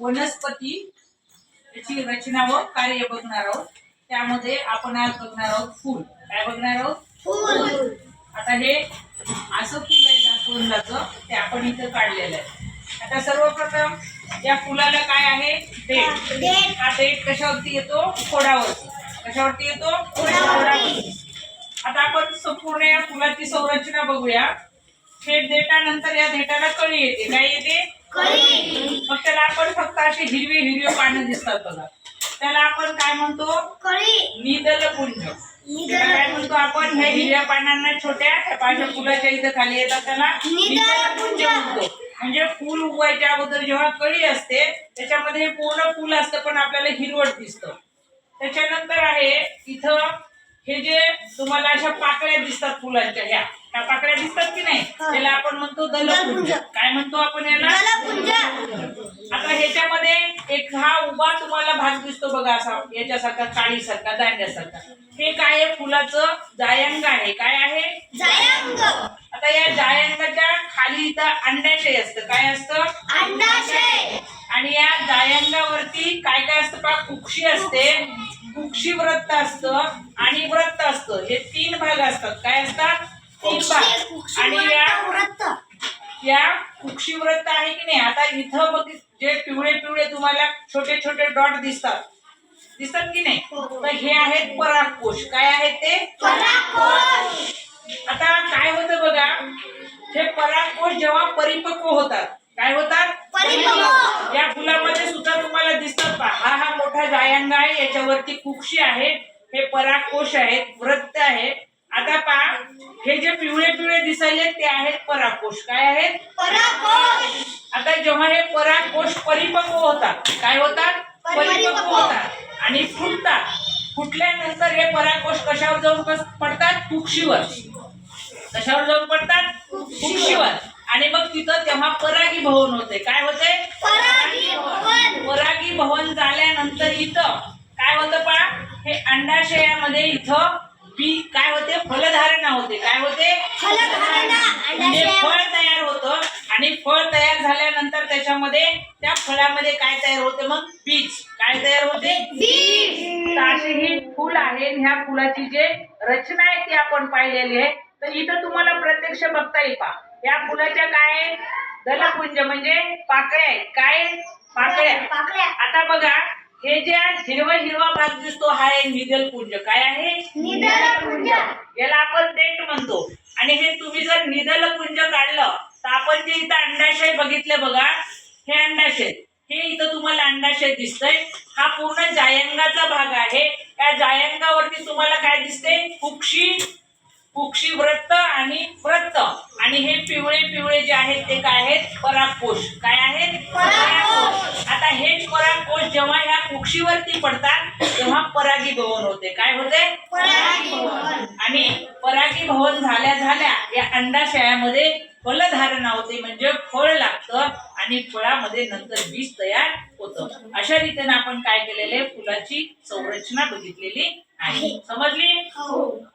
वनस्पती याची रचना व कार्य बघणार आहोत. त्यामध्ये आपण आज बघणार आहोत फूल. काय बघणार आहोत? फूल. आता हे असं फुल आहे जास्वंदाचं ते आपण इथं काढलेलं आहे. आता सर्वप्रथम या फुलाला काय आहे? देठ. हा देठ कशावरती येतो? खोडावरती. कशावरती येतो? खोडावरती. आता आपण संपूर्ण या फुलाची संरचना बघूया. हे देठानंतर या देठाला कळी येते. काय येते? मग त्याला आपण फक्त अशी हिरवी हिरवी पानं दिसतात बघा. त्याला आपण काय म्हणतो? कळी. निदल पुंज त्याला काय म्हणतो आपण? ह्या हिरव्या पानांना छोट्या पाण्याच्या फुलाच्या इथं खाली येतात. त्याला निदलपुंज. म्हणतो. म्हणजे फुल उगवायच्या अगोदर जेव्हा कळी असते त्याच्यामध्ये हे पूर्ण फुल असतं पण आपल्याला हिरवट दिसतं. त्याच्यानंतर आहे इथं हे जे तुम्हाला अशा पाकळ्या दिसतात फुलांच्या ह्या. त्या पाकळ्या दिसतात की नाही. त्याला आपण म्हणतो दलपुंज. काय म्हणतो आपण याला? दलपुंज. आता ह्याच्यामध्ये एक हा उभा तुम्हाला भाग दिसतो बघा असा याच्यासारखा काळीसारखा दांड्यासारखा. हे काय आहे? फुलाचं जायंग आहे. काय आहे? जायंग. आता या जायंगाच्या खाली इथं अंडाशय असतं. काय असतं? अंडाशय. आणि या जायंगावरती काय काय असतं पा कुक्षी असते. कुक्षी व्रत असतं आणि व्रत असतं. हे तीन भाग असतात. काय असतात? आणि या व्रत. या कुक्षी व्रत आहे की नाही आता इथं बघ जे पिवळे पिवळे तुम्हाला छोटे छोटे डॉट दिसतात. दिसतात की नाही? हो, हो. तर हे आहेत परागकोश. काय आहेत ते? पराकोश आता काय होतं बघा हे परागकोश जेव्हा परिपक्व होतात काय होतात? परिपक्व. या फुलामध्ये सुद्धा तुम्हाला दिसतात पहा. हा हा मोठा जायंग आहे याच्यावरती कुक्षी आहे हे परागकोश आहेत वृत्त आहे. आता पहा हे जे पिवळे पिवळे दिसायले ते आहेत परागकोश काय आहेत? पराकोश आता जेव्हा हे परागकोश परिपक्व होतात काय होतात? परिपक्व. होतात. आणि फुटतात. फुटल्यानंतर हे परागकोश कशावर जाऊन पडतात? कुक्षीवर कशावर जाऊन पडतात? कुक्षीवर आणि मग तिथं तेव्हा परागी भवन होते. काय होते? परागी भवन. परागी भवन झाल्यानंतर इथं काय होतं पहा? हे अंडाशयामध्ये इथं बी काय होते? फलधारणा होते. काय होते? म्हणजे फळ तयार होतं आणि फळ तयार झाल्यानंतर त्याच्यामध्ये त्या फळामध्ये काय तयार होते मग? बीज. काय तयार होते? अशी ही फुल आहे ह्या फुलाची जे रचना आहे ती आपण पाहिलेली आहे. तर इथं तुम्हाला प्रत्यक्ष बघता येईल पहा. या फुलाच्या काय? दलपुंज म्हणजे पाकळ्या आहेत. काय पाकळ्या. पाकळ्या. आता बघा हे जे हिरवा हिरवा भाग दिसतो हा आहे निदल पुंज काय आहे. याला आपण देठ म्हणतो. आणि हे तुम्ही जर निदल पुंज काढलं तर आपण जे इथं अंडाशय बघितले बघा हे अंडाशय. हे इथं तुम्हाला अंडाशय दिसतंय. हा पूर्ण जायंगाचा भाग आहे. या जायंगावरती तुम्हाला काय दिसते कुक्षी व्रत आणि व्रत आणि हे पिवळे जे आहेत ते काय आहेत? परागकोश. काय आहेत? परागकोश. आता हे परागकोश जेव्हा ह्या कुक्षीवरती पडतात तेव्हा परागी भवन होते. काय होते. आणि परागी भवन झाल्या झाल्या या अंडाशयामध्ये फलधारणा होते. म्हणजे फळ लागतं आणि फळामध्ये नंतर बीज तयार होतं. अशा रीतीने आपण काय केलेले? फुलाची संरचना बघितलेली आहे. समजली? हो.